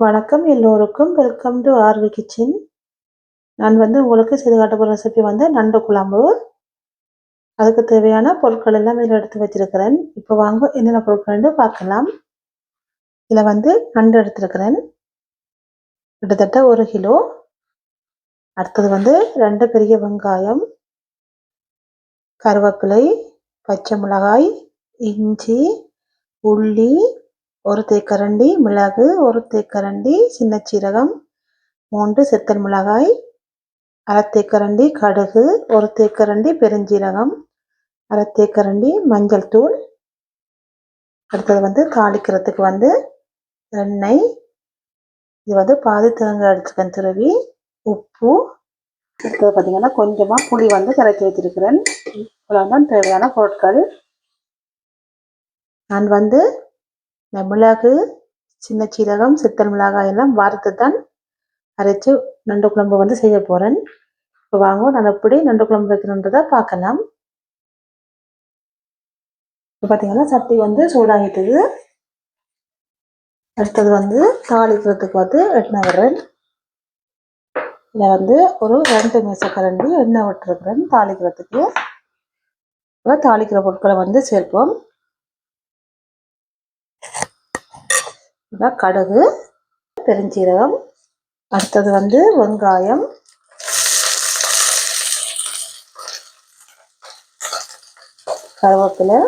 வணக்கம். எல்லோருக்கும் welcome to RV kitchen நான் வந்து உங்களுக்கு செய்து காட்ட போகிற ரெசிபி வந்து நண்டு குழம்பு. அதுக்கு தேவையான பொருட்கள் எல்லாம் இதில் எடுத்து வச்சிருக்கிறேன். இப்போ வாங்க என்னென்ன பொருட்கள்னு பார்க்கலாம். இதில் வந்து நண்டு எடுத்திருக்கிறேன். கிட்டத்தட்ட ஒரு கிலோ. அடுத்தது வந்து ரெண்டு பெரிய வெங்காயம். கருவேப்பிலை பச்சை மிளகாய் இஞ்சி உள்ளி ஒரு தேக்கரண்டி மிளகு ஒரு தேக்கரண்டி சின்ன சீரகம் மூன்று செத்தல் மிளகாய் அரை தேக்கரண்டி கடுகு ஒரு தேக்கரண்டி பெருஞ்சீரகம் அரை தேக்கரண்டி மஞ்சள் தூள். அடுத்தது வந்து தாளிக்கிறதுக்கு வந்து எண்ணெய். இது வந்து பாதி தேங்காய் எடுத்துக்கேன் துருவி. உப்பு. அடுத்தது பார்த்தீங்கன்னா கொஞ்சமாக புளி வந்து கரைச்சி வச்சிருக்கிறேன். இவ்வளோதான் தேவையான பொருட்கள். நான் வந்து இந்த மிளகு சின்ன சீரகம் சித்தல் மிளகாய் எல்லாம் வறுத்து தான் அரைச்சி நண்டு குழம்பு வந்து செய்ய போகிறேன் இப்போ வாங்க நான் எப்படி நண்டு குழம்பு வைக்கணுன்றதை பார்க்கலாம். இப்போ பார்த்தீங்கன்னா சட்டி வந்து சூடாகிட்டது. அடுத்தது வந்து தாளிக்கிறதுக்கு வந்து எண்ணெய் விடுறேன். இதில் வந்து ஒரு ரெண்டு மேசக்கரண்டி எண்ணெய் விட்டுருக்குறேன் தாளிக்கிறதுக்கு. இப்போ தாளிக்கிற பொருட்களை வந்து சேர்ப்போம். கடுகு பெருஞ்சீரகம் அடுத்தது வந்து வெங்காயம். கருவேப்பிலை.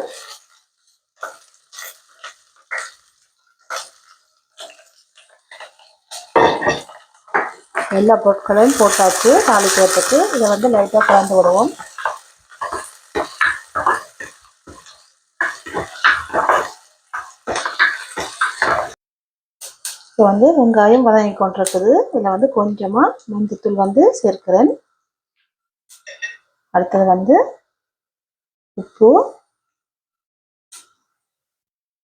எல்லா பொருட்களையும் போட்டாச்சு தாளிக்கிறதுக்கு. இதை வந்து லைட்டாக கலந்து விடுவோம். இப்போ வந்து வெங்காயம் வதங்கி கொண்டிருக்குது. இதில் வந்து கொஞ்சமாக மஞ்சத்தூள் வந்து சேர்க்கிறேன். அடுத்தது வந்து உப்பு.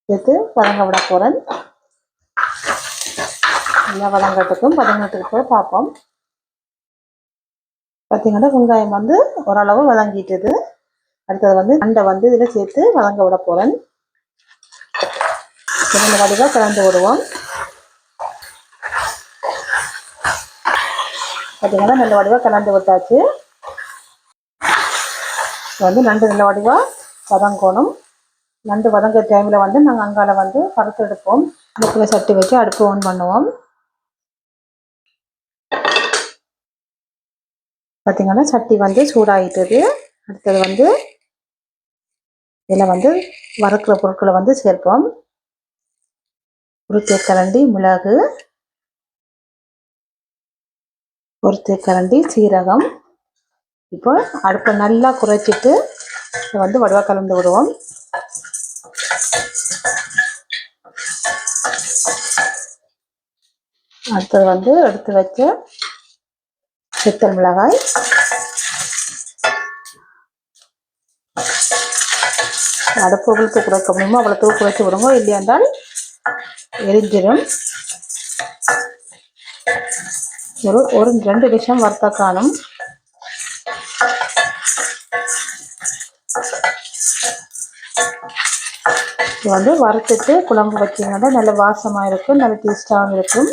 சேர்த்து வதங்க விட போகிறேன் நல்லா வதங்கிறதுக்கும் வதங்கிறதுக்கு பார்ப்போம். பார்த்தீங்கன்னா வெங்காயம் வந்து ஓரளவு வதங்கிட்டுது. அடுத்தது வந்து அண்டை வந்து இதில் சேர்த்து வதங்க விட போகிறேன் இந்த வடிவாக கலந்து விடுவோம். பார்த்தீங்கன்னா நல்ல வடிவாக கலந்து விட்டாச்சு. வந்து நண்டு நல்ல வடிவாக வதங்கணும். நண்டு வதங்குற டைமில் வந்து நாங்கள் அங்கால வந்து பருத்து எடுப்போம். அடுப்பில் சட்டி வச்சு அடுப்பு ஆன் பண்ணுவோம். பார்த்தீங்கன்னா சட்டி வந்து சூடாகிட்டது அடுத்தது வந்து இதில் வந்து வறுக்கிற பொருட்களை வந்து சேர்ப்போம். உருத்திய தேக்கரண்டி மிளகு ஒரு தேக்கரண்டி சீரகம். இப்போ அடுப்பை நல்லா குறைச்சிட்டு இதை வந்து வடுவா கலந்து விடுவோம். அடுத்தது வந்து எடுத்து வச்ச சித்தல் மிளகாய். அடுப்பு உளுத்து குறைக்க முடியுமோ அவ்வளோத்துக்கு குறைச்சி விடுங்க இருந்தால் எரிஞ்சிடும் ஒரு ஒரு ரெண்டு நிமிஷம் வறுத்த காணும். இது வந்து வறுத்துட்டு குழம்பு வச்சிங்கன்னா நல்ல வாசமாக இருக்கும் நல்ல டேஸ்டாகவும் இருக்கும்.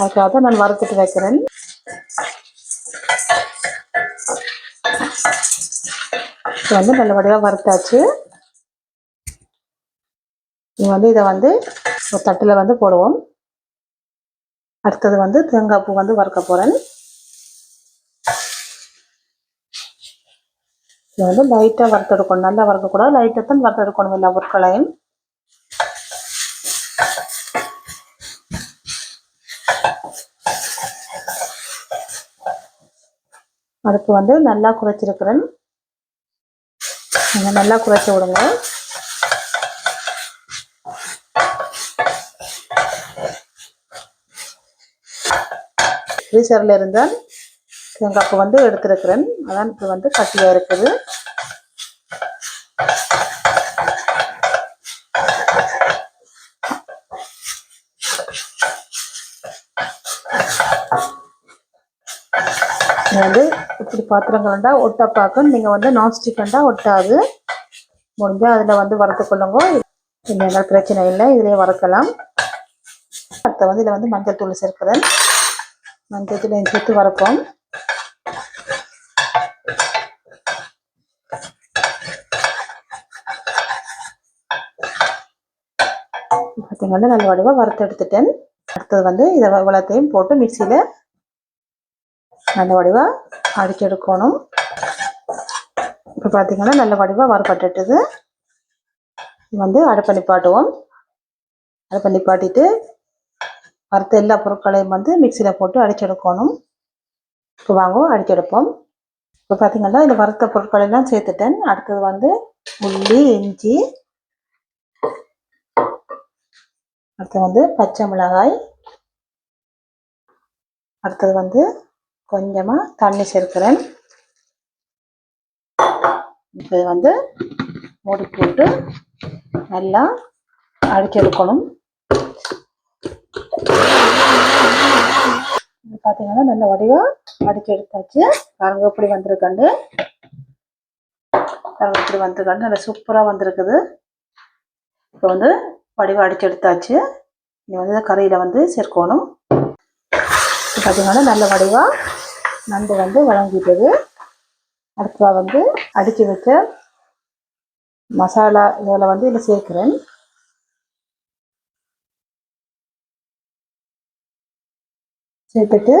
அதுக்காக தான் நான் வறுத்துட்டு வைக்கிறேன். இது வந்து நல்லபடியாக வறுத்தாச்சு. இது வந்து இதை வந்து ஒரு தட்டில் வந்து போடுவோம். அடுத்தது வந்து தேங்காய் பூ வந்து வறுக்க போகிறேன் இது வந்து லைட்டாக வறுத்தெடுக்கணும் நல்லா வறுக்கக்கூடாது லைட்டாக தான் வறுத்தெடுக்கணும் எல்லா பொருட்களையும். அடுப்பு வந்து நல்லா குறைச்சிருக்கிறேன். நல்லா குறைச்சி விடுங்க. ஃப்ரீசரில் இருந்தால் தேங்காய்ப்பு வந்து எடுத்திருக்கிறேன். அதான் இப்போ வந்து கட்டியாக இருக்குது. வந்து இப்படி பாத்திரங்கள் வேண்டாம் ஒட்டப்பாக்கும். நீங்கள் வந்து நான்ஸ்டிக் வேண்டாம் ஒட்டாது. முடிஞ்சால் அதில் வந்து வறுத்து கொள்ளுங்க. இல்லைன்னா பிரச்சனை இல்லை. இதிலே வறுக்கலாம். அடுத்த வந்து இதில் வந்து மஞ்சள் தூள் சேர்க்கிறேன். மஞ்சத்தில் சேர்த்து வரப்போம் பார்த்தீங்கன்னா நல்ல வடிவாக வறுத்து எடுத்துட்டேன். அடுத்தது வந்து இதை வளத்தையும் போட்டு மிக்சியில் நல்ல வடிவாக அடிக்க எடுக்கணும். இப்போ பார்த்தீங்கன்னா நல்ல வடிவாக வறுபட்டுட்டுது. வந்து அடுப்பை பாட்டுவோம். அடுப்பை பாட்டிட்டு வறுத்த எல்லா பொருட்களையும் வந்து மிக்சியில் போட்டு அடிச்செடுக்கணும். இப்போ வாங்குவோம் அடிச்செடுப்போம். இப்போ பார்த்தீங்கன்னா இந்த வறுத்த பொருட்களெல்லாம் சேர்த்துட்டேன். அடுத்தது வந்து உள்ளி இஞ்சி. அடுத்து வந்து பச்சை மிளகாய். அடுத்தது வந்து கொஞ்சமாக தண்ணி சேர்க்கிறேன். இப்போ வந்து மூடி போட்டு நல்லா அடிச்செடுக்கணும் இது பார்த்தீங்கன்னா நல்ல வடிவாக அடிச்சு எடுத்தாச்சு. பாருங்க எப்படி வந்திருக்காண்டு. பாருங்க இப்படி வந்திருக்காண்டு. நல்லா சூப்பராக வந்திருக்குது. இப்போ வந்து வடிவாக அடிச்சு எடுத்தாச்சு. இனி வந்து கறியில் வந்து சேர்க்கணும். இப்போ பார்த்தீங்கன்னா நல்ல வடிவாக நண்டு வந்து வழங்கிட்டது. அடுத்ததாக வந்து அடித்து வச்ச மசாலா இதில் வந்து இதில் சேர்க்குறேன். சேர்த்துட்டு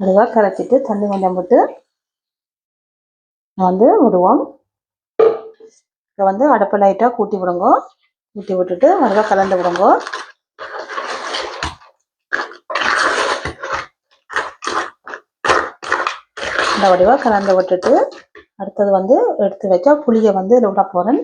அதுவாக கரைச்சிட்டு தண்ணி கொஞ்சம் போட்டு வந்து விடுவோம். இப்போ வந்து அடுப்பை லைட்டாக கூட்டி விடுங்க. கூட்டி விட்டுட்டு அதுவாக கலந்து விடுங்க. இந்த வடிவாக கலந்து விட்டுட்டு அடுத்தது வந்து எடுத்து வச்சா புளியை வந்து இதில் விட போகிறேன்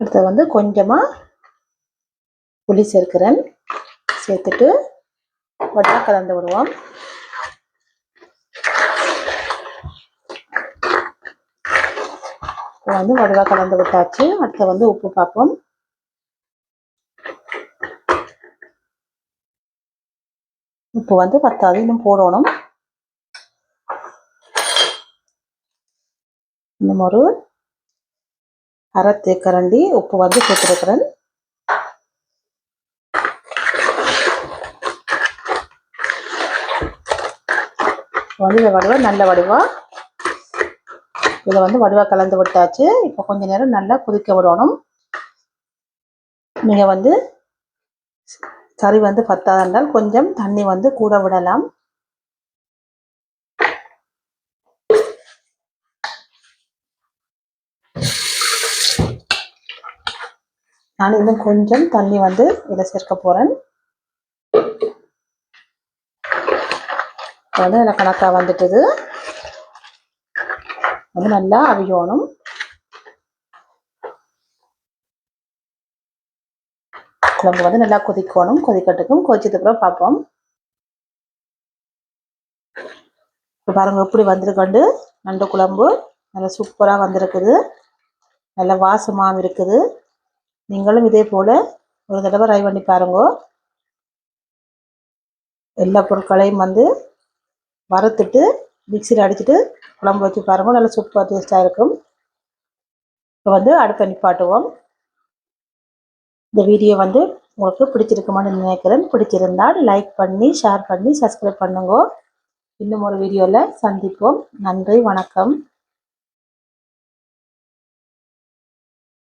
அடுத்து வந்து கொஞ்சமாக புளி சேர்க்கிறேன். சேர்த்துட்டு வடிவாக கலந்து விடுவோம். வந்து வடிவாக கலந்து விட்டாச்சு. அடுத்து வந்து உப்பு பார்ப்போம். உப்பு வந்து பத்தாது இன்னும் போடணும். இன்னும் ஒரு அரை தேக்கரண்டி உப்பு வந்து சேர்த்துருக்கிறேன். வந்து இந்த வடிவா நல்ல வடிவா. இதை வந்து வடிவா கலந்து விட்டாச்சு. இப்போ கொஞ்ச நேரம் நல்லா கொதிக்க விடணும். நீங்கள் வந்து கறி வந்து பத்தாதால் கொஞ்சம் தண்ணி வந்து கூட விடலாம். நான் இன்னும் கொஞ்சம் தண்ணி வந்து இதில் சேர்க்க போகிறேன் வந்து அதில் கணக்காக வந்துட்டுது. வந்து நல்லா அவியணும். குழம்பு வந்து நல்லா கொதிக்கணும். கொதிக்கட்டுக்கும் கொதிச்சதுக்கு அப்புறம் பார்ப்போம். இப்போ பாருங்க எப்படி வந்திருக்கண்டு. நண்டு குழம்பு. நல்லா சூப்பராக வந்திருக்குது. நல்ல வாசமாகவும் இருக்குது. நீங்களும் இதே போல் ஒரு தடவை ட்ரை பண்ணி பாருங்க. எல்லா பொருட்களையும் வந்து வறுத்துட்டு மிக்சியில் அடிச்சுட்டு குழம்பு வச்சு பாருங்க. நல்லா சூப்பர் டேஸ்ட்டாக இருக்கும். இப்போ வந்து அடுப்பை நிப்பாட்டுவோம் இந்த வீடியோ வந்து உங்களுக்கு பிடிச்சிருக்குமான்னு நினைக்கிறேன். பிடிச்சிருந்தால் லைக் பண்ணி ஷேர் பண்ணி சப்ஸ்கிரைப் பண்ணுங்க. இன்னும் ஒரு வீடியோவில் சந்திப்போம். நன்றி வணக்கம்.